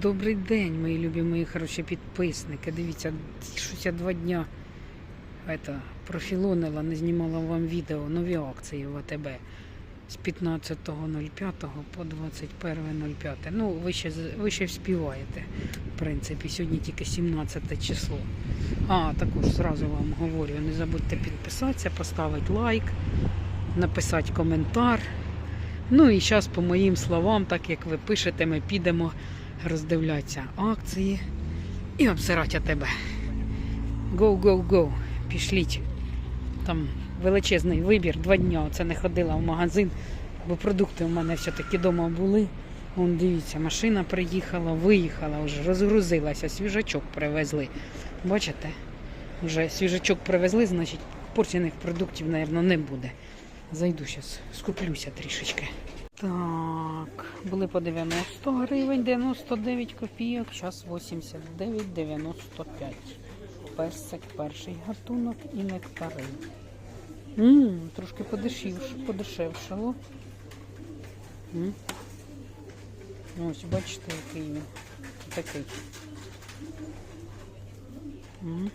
Добрий день, мої любі, мої хороші підписники. Дивіться, щось я два дня это, профілонила, не знімала вам відео, нові акції в АТБ з 15.05 по 21.05. Ну, ви ще, ви ще вспіваєте, в принципі, сьогодні тільки 17 число. А, також зразу вам говорю, не забудьте підписатися, поставити лайк, написати коментар. Ну і зараз, по моїм словам, так як ви пишете, ми підемо роздивлятися акції і обсирати тебе. Go, go, go. Пішліть. Там величезний вибір, два дня. Оце не ходила в магазин, бо продукти в мене все-таки вдома були. Вон дивіться, машина приїхала, виїхала вже, розгрузилася, свіжачок привезли. Бачите? Вже свіжачок привезли, значить порційних продуктів, мабуть, не буде. Зайду зараз, скуплюся трішечки. Так, були по 90 гривень, 99 копійок, зараз 89,95. Персик, перший гатунок і нектарин. Ммм, трошки подешевше, подешевшало. М. Ось, бачите, який він. Такий. М.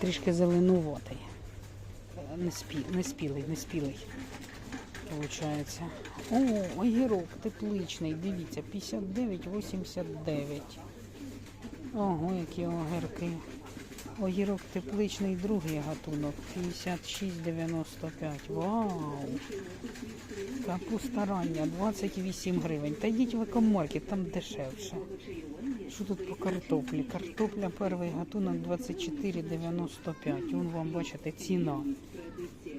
Трішки зеленуватий. Е, не спілий, не спілий. Получається. О, огірок тепличний, дивіться, 59,89. Ого, які огірки. Огірок тепличний, другий гатунок. 56,95. Вау! Капуста рання, 28 гривень. Та йдіть в екомаркет, там дешевше. Що тут по картоплі? Картопля перший гатунок 24,95. Вон вам бачите ціна.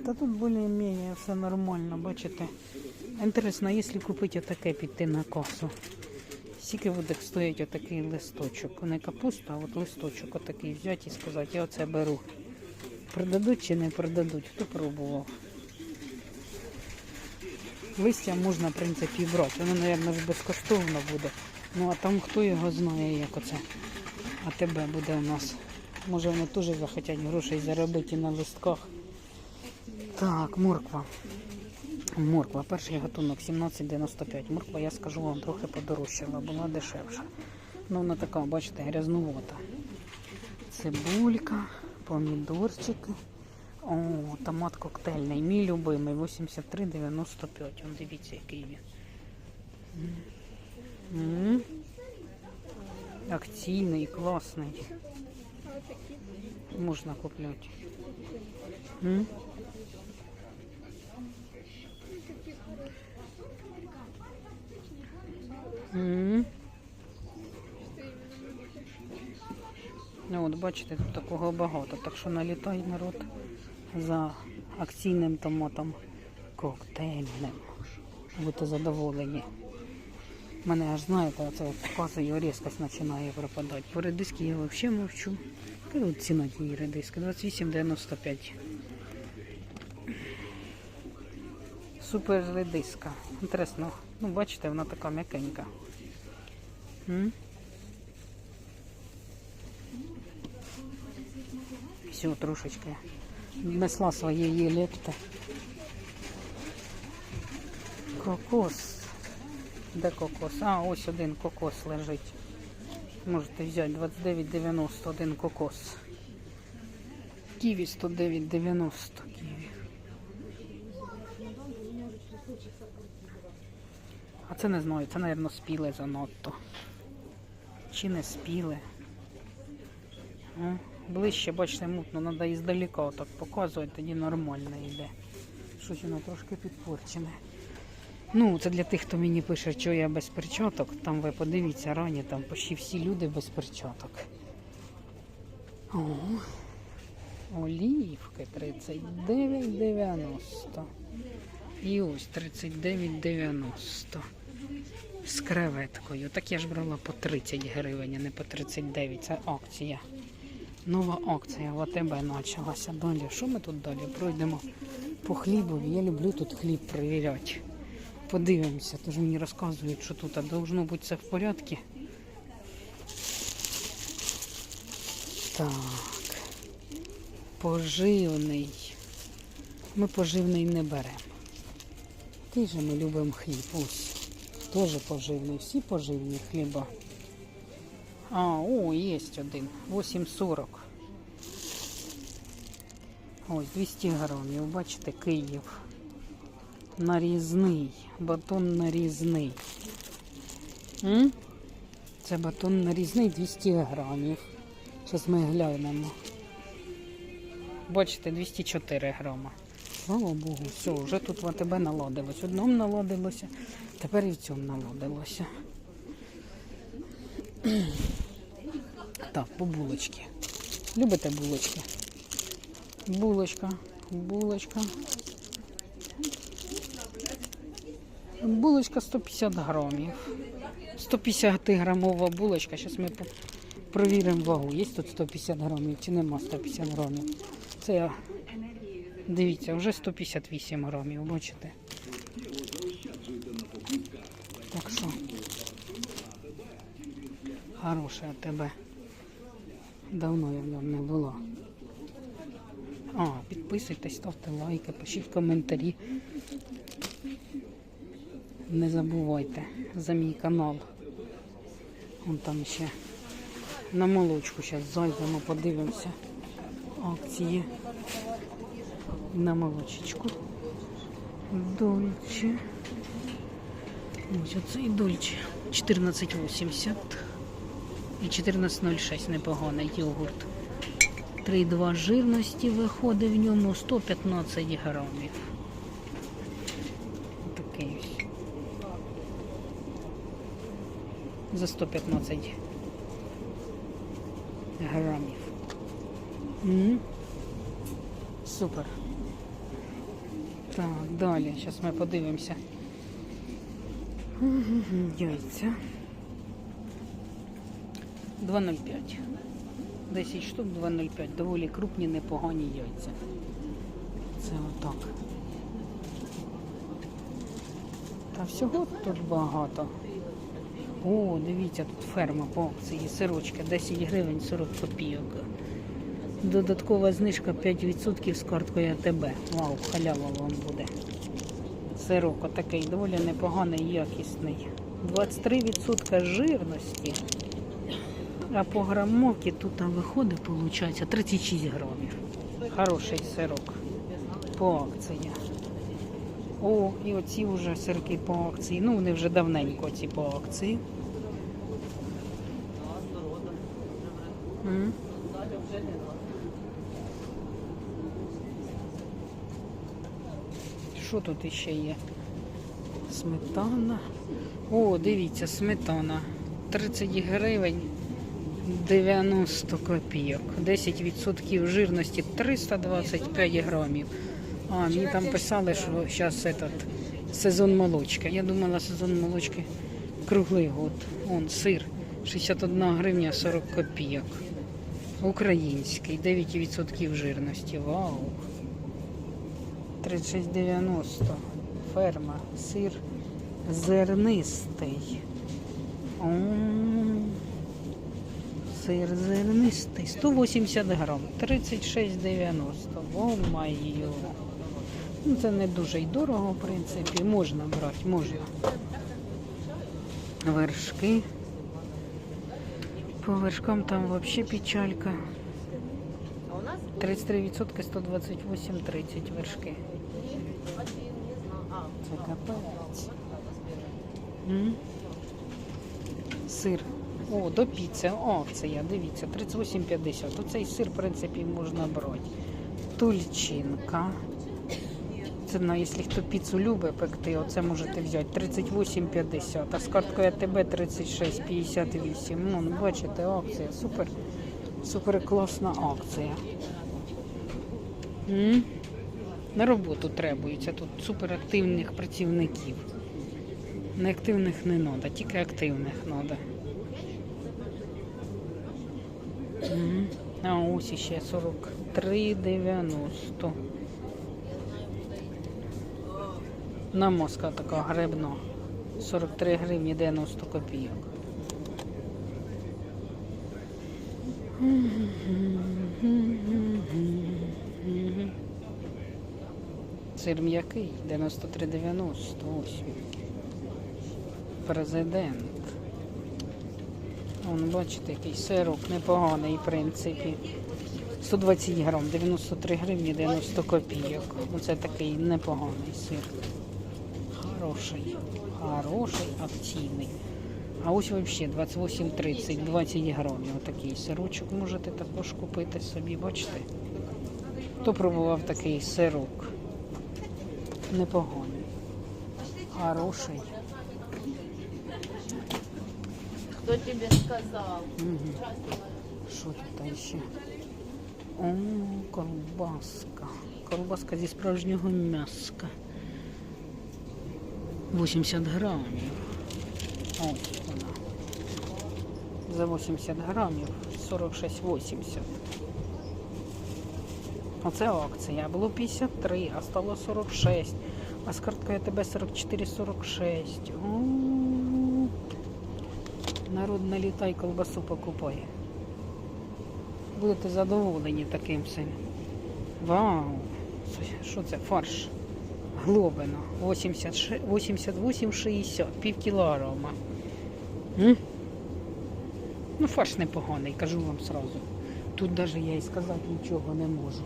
Та тут більш-менш все нормально, бачите. Інтересно, якщо купити отаке піти на касу. Скільки буде стоїть отакий листочок? Не капуста, а от листочок отакий взяти і сказати, я оце беру. Продадуть чи не продадуть? Хто пробував? Листя можна, в принципі, брати. Воно, мабуть, безкоштовно буде. Ну а там хто його знає, як оце. А тебе буде у нас. Може вони теж захотять грошей заробити на листках. Так, морква. Морква, перший гатунок 17,95. Морква, я скажу вам, трохи подорожчала, була дешевша. Ну, вона така, бачите, грязнувата. Цибулька, помідорчики. О, томат коктейльний. Мій любимий 83,95. Он дивіться, який він. М. М. Акційний, класний. Можна купляти. М. М. Ну, от бачите, тут такого багато. Так що налітай народ за акційним томатом коктейльним. Будьте задоволені. Мене аж знаєте, от показує різкость починає пропадати. По редиски я взагалі мовчу. Ціна тієї редиски? 28,95. Супер редиска. Інтересно, ну бачите, вона така м'якенька. Все, трошечки внесла своєї лепти. Кокос. Де кокос? А, ось один кокос лежить. Можете взяти 29,90 один кокос. Ківі 109,90 ківі. Це не знаю, це, мабуть, спіле занадто. Чи не спіле. Ближче, бачите, мутно, треба іздалека отак показувати, тоді нормально йде. Щось воно трошки підпорчене. Ну, це для тих, хто мені пише, що я без перчаток. Там ви подивіться рані, там почти всі люди без перчаток. О, олівки 39,90. І ось 39,90. З креветкою. Так я ж брала по 30 гривень, а не по 39. Це акція. Нова акція в АТБ почалася. Далі. Що ми тут далі? Пройдемо по хлібові. Я люблю тут хліб перевіряти. Подивимося, тож мені розказують, що тут а должно бути все в порядку. Так. Поживний. Ми поживний не беремо. Який же ми любимо хліб. Ось. Теж поживний, всі поживні хліба. А, о, є один. 8,40. Ось 200 грамів. Бачите, Київ. Нарізний. Батон нарізний. М? Це батон нарізний 200 грамів. Зараз ми глянемо. Бачите, 204 грама. Слава Богу, все, вже тут в АТБ наладилось. Одному наладилося, тепер і в цьому наладилося. Так, по булочки. Любите булочки? Булочка, булочка. Булочка 150 грамів. 150 грамова булочка. Зараз ми провіримо вагу. Є тут 150 грамів чи нема 150 грамів. Це я Дивіться, вже 158 грамів, бачите? Так що хороше тебе. Давно я в ньому не була. А, підписуйтесь, ставте лайки, пишіть коментарі. Не забувайте за мій канал. Вон там ще на молочку зараз зайдемо, подивимося. Акції на молочечку. Дольче. Ось оцей дольче. 14,80 і 14,06 непоганий йогурт. 3,2 жирності виходить в ньому 115 грамів. Такий ось. За 115 грамів. М. Супер. Так, далі. Зараз ми подивимося. Яйця. 2,05. 10 штук 2,05. Доволі крупні, непогані яйця. Це отак. Та всього тут багато. О, дивіться, тут ферма по акції. Сирочки 10 гривень 40 копійок. Додаткова знижка 5% з карткою АТБ. Вау, халява вам буде. Сирок отакий доволі непоганий, якісний. 23% жирності. А по грамовці тут виходить, виходить, 36 грамів. Хороший сирок. По акції. О, і оці вже сирки по акції. Ну, вони вже давненько ці по акції. М. Що тут іще є? Сметана. О, дивіться, сметана. 30 гривень 90 копійок. 10% жирності 325 грамів. А, мені там писали, що зараз этот сезон молочки. Я думала, сезон молочки круглий год. Он сир 61 гривня 40 копійок. Український, 9% жирності. Вау. 36,90. Ферма. Сир зернистий. М, Сир зернистий. 180 грам. 36,90. О майо. Ну, це не дуже й дорого, в принципі. Можна брати, можна. Вершки. По вершкам там взагалі печалька. 33% 128,30 вершки. Це капець. Сир. О, до піци. Акція, дивіться, 38,50. Оцей сир, в принципі, можна брати. Тульчинка. Це на, якщо хто піцу любить пекти, оце можете взяти 38,50. А з карткою АТБ 36,58. Ну, ну, бачите, акція. Супер, супер класна акція. М? На роботу требується тут суперактивних працівників. Неактивних не треба, тільки активних треба. А ось ще 43,90. Намазка така гребна. 43 гривні 90 копійок. Сир м'який 93,90. Ось президент. Вон, бачите, який сирок непоганий, в принципі. 120 грам, 93 гривні, 90 копійок. Оце такий непоганий сир. Хороший, хороший, акційний. А ось взагалі 28,30, 20 грамів. Отакий сирочок можете також купити собі, бачите? Хто пробував такий сирок? Непоганий. Хороший. Кто тебе сказал? Мгм. Що тут ще? О, колбаска. Колбаска зі справжнього м'яска. 80 грамів. Ось вона. За 80 грамів 46,80. Оце акція. Було 53, а стало 46. А з карткою ТБ 44,46. Народ налітай колбасу покупає. Будете задоволені таким всім. Вау! Що це? Фарш. Глобина. 80 88,60. Пів кілограма. Ну, фарш непоганий, кажу вам сразу. Тут навіть я і сказати нічого не можу.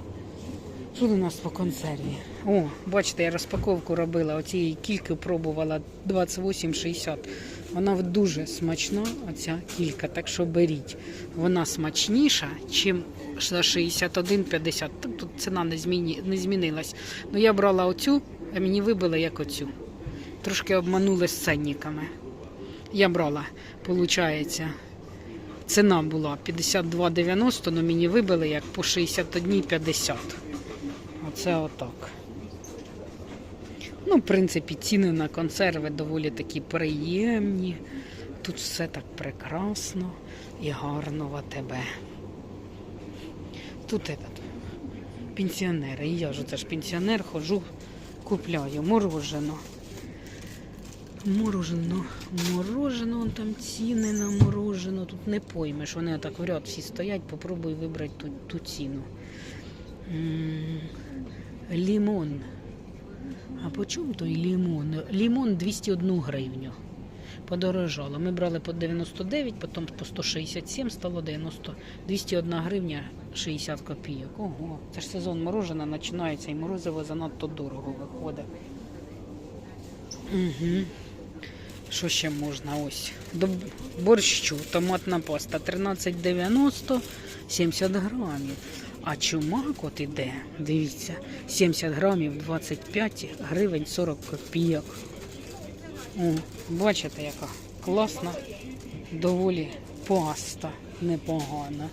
Що у нас по консерві? О, бачите, я розпаковку робила. Оцієї кільки пробувала 28,60. Вона дуже смачна, оця кілька, так що беріть. Вона смачніша, за 61,50. Тут ціна не, зміні, не змінилась. Ну я брала оцю, а мені вибили як оцю. Трошки обманули з ценниками. Я брала, виходить, ціна була 52,90, але мені вибили як по 61,50. Оце отак. Ну, в принципі, ціни на консерви доволі такі приємні. Тут все так прекрасно і гарно в АТБ. Тут этот, пенсіонери. І я ж це ж пенсіонер, ходжу, купляю морожено. Морожено, морожено, вон там ціни на морожено. Тут не поймеш. Вони отак в ряд всі стоять, попробуй вибрати ту, ту ціну. М, Лімон. А по чому той лімон? Лімон 201 гривню. Подорожало. Ми брали по 99, потім по 167 стало 90. 201 гривня 60 копійок. Ого, це ж сезон морожена починається і морозиво занадто дорого виходить. Угу. Що ще можна? Ось. До борщу, томатна паста 13,90, 70 грамів. А чумак от іде, дивіться, 70 грамів 25 гривень 40 копійок. О, бачите, яка класна, доволі паста, непогана.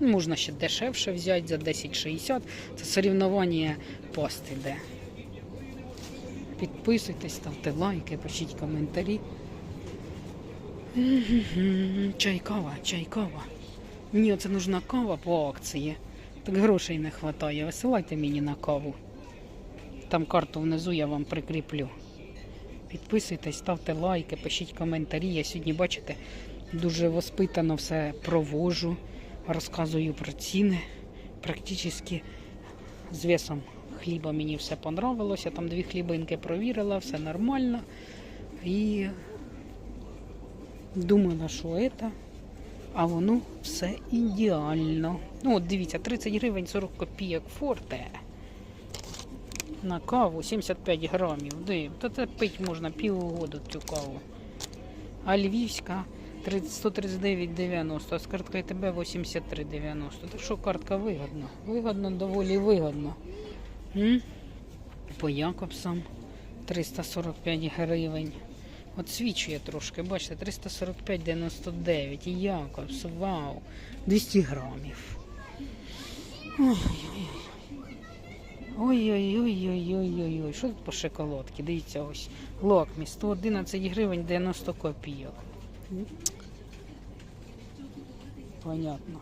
Можна ще дешевше взяти за 10,60. Це соревнування паст іде. Підписуйтесь, ставте лайки, пишіть коментарі. Мгм. Чай кава, чай кава. Мені це нужна кава по акції. Так грошей не вистачає. Висилайте мені на каву. Там карту внизу я вам прикріплю. Підписуйтесь, ставте лайки, пишіть коментарі. Я сьогодні, бачите, дуже воспитано все провожу, розказую про ціни. Практично з весом хліба мені все понравилося. Там дві хлібинки провірила, все нормально. І думала, що це, а воно все ідеально. Ну, от дивіться, 30 гривень 40 копійок форте. На каву 75 грамів. Де? Та це пить можна півгоду цю каву. А львівська 139,90, а з карткою ТБ 83,90. Так що картка вигодна. Вигодно, доволі вигодно. М? По Якобсам 345 гривень. От свічує трошки, бачите, 345,99. І Якобс, вау, 200 грамів. Ой-ой-ой. Ой-ой-ой-ой-ой-ой. Що тут по шоколадці? Дивіться ось. Лакмі 111 гривень 90 копійок. Понятно.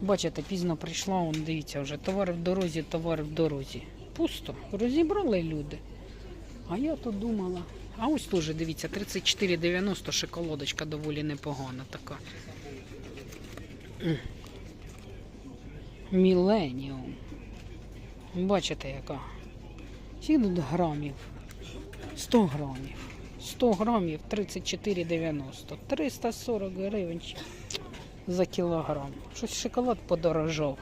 Бачите, пізно прийшла, он дивіться вже. Товар в дорозі, товар в дорозі. Пусто. Розібрали люди. А я то думала. А ось теж, дивіться, 34,90 шоколадочка доволі непогана така. Міленіум. Бачите, яка? Тут грамів? 100 грамів. 100 грамів 34,90. 340 гривень за кілограм. Щось шоколад подорожав.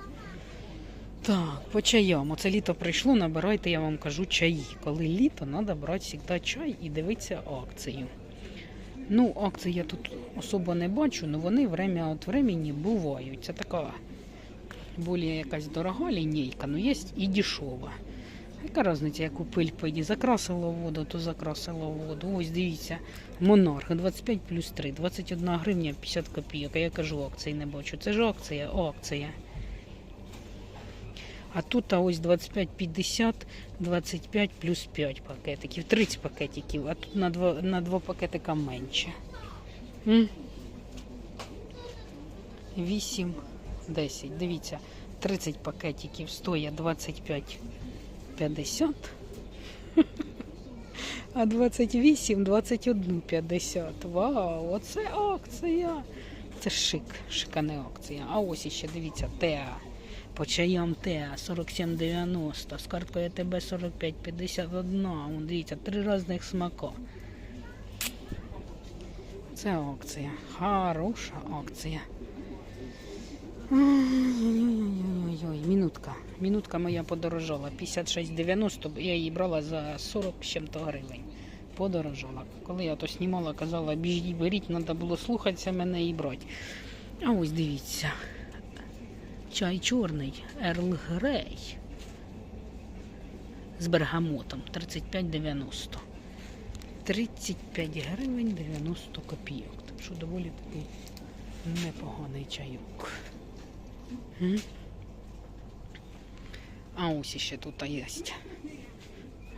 Так, по чаям. Оце літо прийшло, набирайте, я вам кажу, чаї. Коли літо, треба брати завжди чай і дивитися акцію. Ну, акції я тут особо не бачу, але вони время від времени бувають. Це така більш якась дорога лінійка, але є і дешева. Яка різниця, яку пиль пиді? Закрасила воду, то закрасила воду. Ось дивіться, монарх 25 плюс 3, 21 гривня 50 копійок. А я кажу, акції не бачу. Це ж акція, акція. А тут а ось 25,50, 25 плюс 5 пакетиків, 30 пакетиків, а тут на 2, на 2 пакетика менше. М? 8, 10. Дивіться, 30 пакетиків стоять 25 50. А 28, 21 50. Вау, оце акція. Це шик, шикана акція. А ось іще дивіться, Теа. По Теа 47,90. З карткою ТБ 45,51. Вон, Дивіться, три різних смака. Це акція. Хороша акція. Ой-ой-ой, минутка. Минутка моя подорожала. 56,90, я її брала за 40 з чим-то гривень. Подорожала. Коли я то знімала, казала, біжіть, беріть, треба було слухатися мене і брати. А ось дивіться. Чай чорний, Ерл Грей. З бергамотом 35,90. 35 гривень 90 копійок. Так що доволі такий непоганий чайок. А ось іще тут є.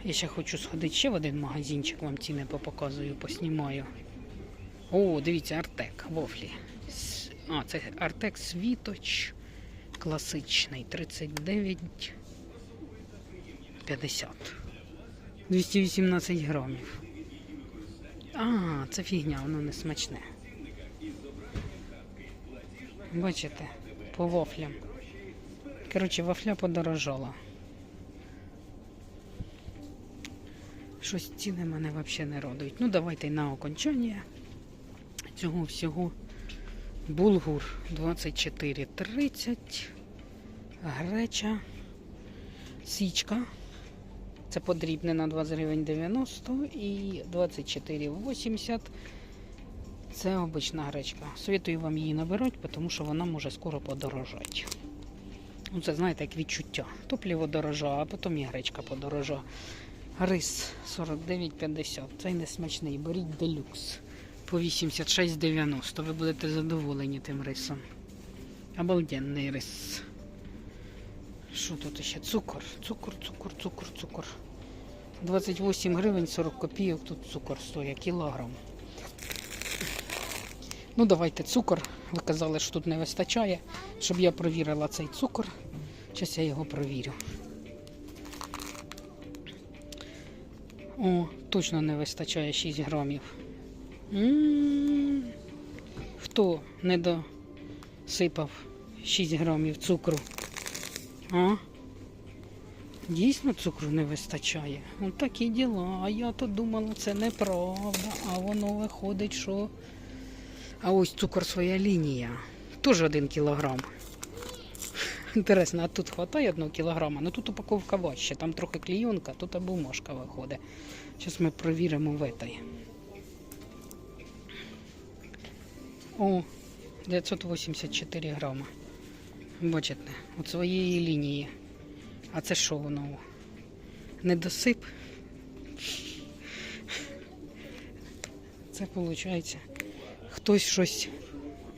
Я ще хочу сходити ще в один магазинчик, вам ціни попоказую, поснімаю. О, дивіться, Артек, вофлі. А, це Артек Світоч класичний 39 50. 218 грамів. А, це фігня, воно не смачне. Бачите, по вафлям. Коротше, вафля подорожала. Щось ціни мене взагалі не радують. Ну, давайте на окончання цього всього. Булгур 24,30. Греча. Січка. Це подрібнена 20 гривень 90 і 24,80. Це обична гречка. Советую вам її набирати, тому що вона може скоро подорожати. Ну, це знаєте, як відчуття. Топливо дорожа, а потім і гречка подорожа. Рис 49,50. Цей не смачний. Беріть делюкс по 86,90. Ви будете задоволені тим рисом. Обалденний рис. Що тут ще? Цукор, цукор, цукор, цукор, цукор. 28 гривень 40 копійок тут цукор стоїть, кілограм. Ну, давайте цукор. Ви казали, що тут не вистачає, щоб я провірила цей цукор. Зараз я його провірю. О, точно не вистачає 6 грамів. М, Хто не досипав 6 грамів цукру? А? Дійсно цукру не вистачає. Ну такі діла. А я то думала, це неправда. А воно виходить, що. А ось цукор своя лінія. Теж один кілограм. Інтересно, а тут вистачає одного кілограма, ну тут упаковка важче, там трохи клійонка, тут бумажка виходить. Зараз ми провіримо в этой. О, 984 грама. Бачите, от своєї лінії. А це що воно? Недосип? Це виходить, хтось щось,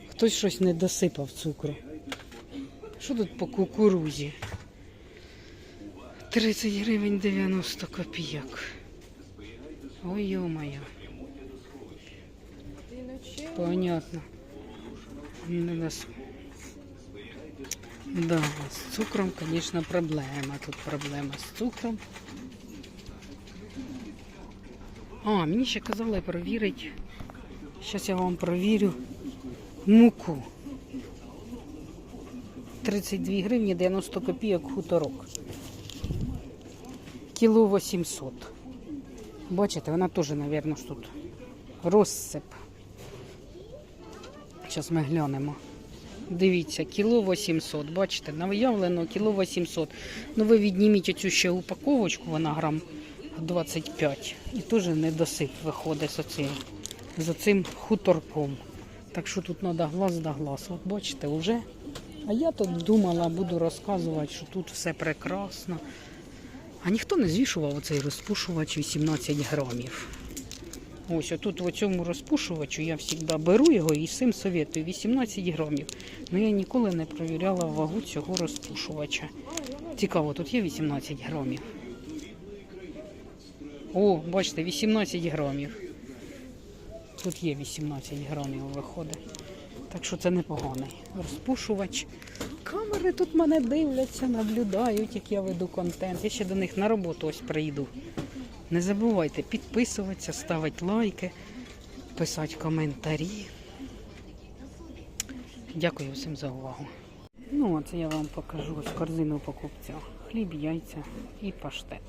хтось щось не досипав цукру. Що тут по кукурузі? 30 гривень 90 копійок. Ой, ё-моё. Понятно. Не нас- Да, з цукром, звісно, проблема. Тут проблема з цукром. А, мені ще казали перевірити. Зараз я вам провірю муку. 32 гривні 90 копійок хуторок. Кіло 800. Бачите, вона теж, мабуть, тут розсип. Зараз ми глянемо. Дивіться, кіло 800, бачите, навиявлено кіло 800. Ну ви відніміть оцю ще упаковочку, вона грам 25. І теж недосип виходить з оцим, з оцим хуторком. Так що тут треба глаз да глаз. От бачите, вже. А я тут думала, буду розказувати, що тут все прекрасно. А ніхто не звішував оцей розпушувач 18 грамів. Ось отут в цьому розпушувачу я завжди беру його і всім советую 18 грамів. Ну я ніколи не перевіряла вагу цього розпушувача. Цікаво, тут є 18 грамів. О, бачите, 18 грамів. Тут є 18 грамів виходить. Так що це непоганий розпушувач. Камери тут мене дивляться, наблюдають, як я веду контент. Я ще до них на роботу ось прийду. Не забувайте підписуватися, ставити лайки, писати коментарі. Дякую всім за увагу. Ну, оце я вам покажу ось корзину покупця. Хліб, яйця і паштет.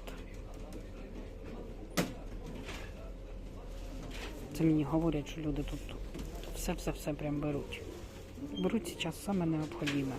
Це мені говорять, що люди тут все-все-все прям беруть. Беруть зараз саме необхідне.